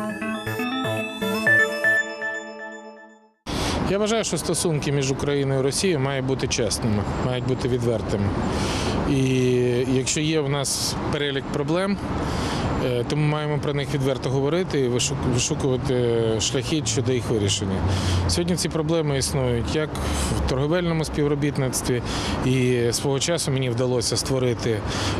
好。Я вважаю, що стосунки між Україною і Росією мають бути чесними, мають бути відвертими. І якщо є в нас перелік проблем, е, то ми маємо про них відверто говорити і вишукувати шляхи щодо їх вирішення. Сьогодні ці проблеми існують як в торговельному співробітництві, і свого часу мені вдалося створити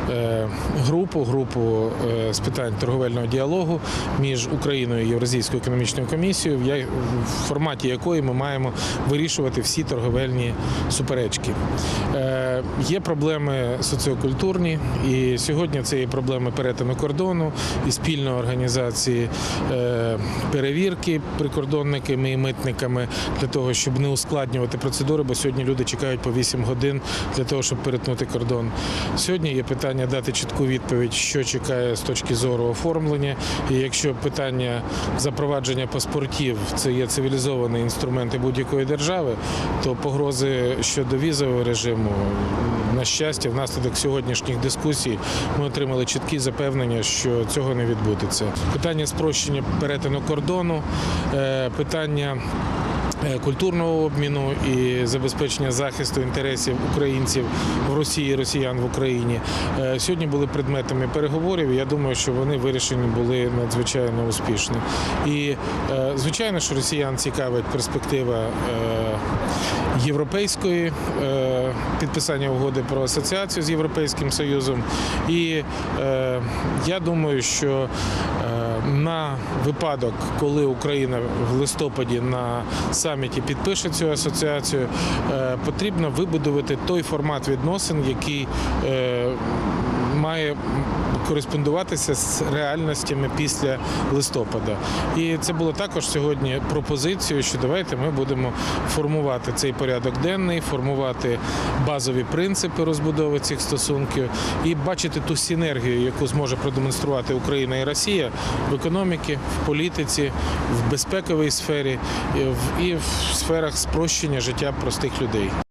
е, групу, групу е, з питань торговельного діалогу між Україною і Євразійською економічною комісією, в форматі якої ми маємо вирішувати всі торговельні суперечки. Е, Є проблеми соціокультурні, і сьогодні це є проблеми перетину кордону і спільної організації е, перевірки прикордонниками і митниками для того, щоб не ускладнювати процедури, бо сьогодні люди чекають по 8 годин для того, щоб перетнути кордон. Сьогодні є питання дати чітку відповідь, що чекає з точки зору оформлення. І якщо питання запровадження паспортів це є цивілізовані інструменти будь-якої держави, то погрози щодо візового режиму, на щастя, внаслідок сьогоднішніх дискусій ми отримали чіткі запевнення, що цього не відбудеться. Питання спрощення перетину кордону, е, питання. Е, Культурного обміну і забезпечення захисту інтересів українців в Росії, росіян в Україні е, сьогодні були предметами переговорів. Я думаю, що вони вирішені були надзвичайно успішно. І е, звичайно, що росіян цікавить перспектива європейської підписання угоди про асоціацію з Європейським Союзом. І я думаю, що на випадок, коли Україна в листопаді на саміті підпише цю асоціацію, е, потрібно вибудувати той формат відносин, який е, має кореспондуватися з реальностями після листопада. І це було також сьогодні пропозицією, що давайте ми будемо формувати цей порядок денний, формувати базові принципи розбудови цих стосунків і бачити ту синергію, яку зможе продемонструвати Україна і Росія в економіці, в політиці, в безпековій сфері і в, сферах спрощення життя простих людей.